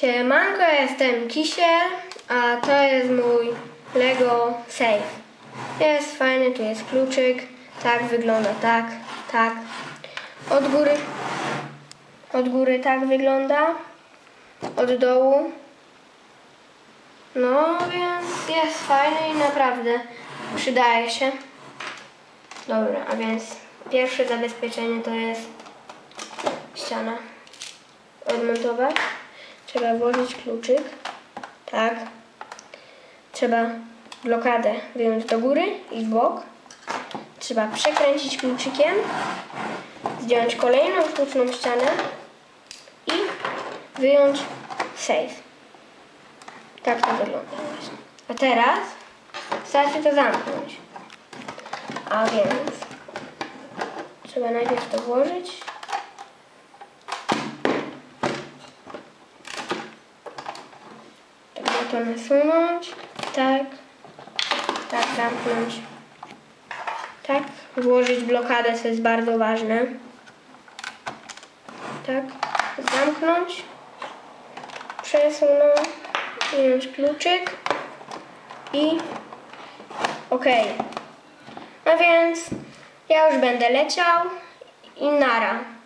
Siemanko, jestem Kisiel, a to jest mój Lego Safe. Jest fajny, tu jest kluczyk, tak wygląda, tak, tak. Od góry, od góry tak wygląda, od dołu. No więc jest fajny i naprawdę przydaje się. Dobra, a więc pierwsze zabezpieczenie to jest ściana odmontować. Trzeba włożyć kluczyk. Tak. Trzeba blokadę wyjąć do góry i w bok. Trzeba przekręcić kluczykiem. Zdjąć kolejną sztuczną ścianę i wyjąć safe. Tak to wygląda właśnie. A teraz wystarczy to zamknąć. A więc trzeba najpierw to włożyć. Trzeba to nasunąć. Tak. Tak, zamknąć. Tak. Włożyć blokadę, co jest bardzo ważne. Tak. Zamknąć. Przesunąć. Wyjąć kluczyk. I ok. A więc ja już będę leciał i nara.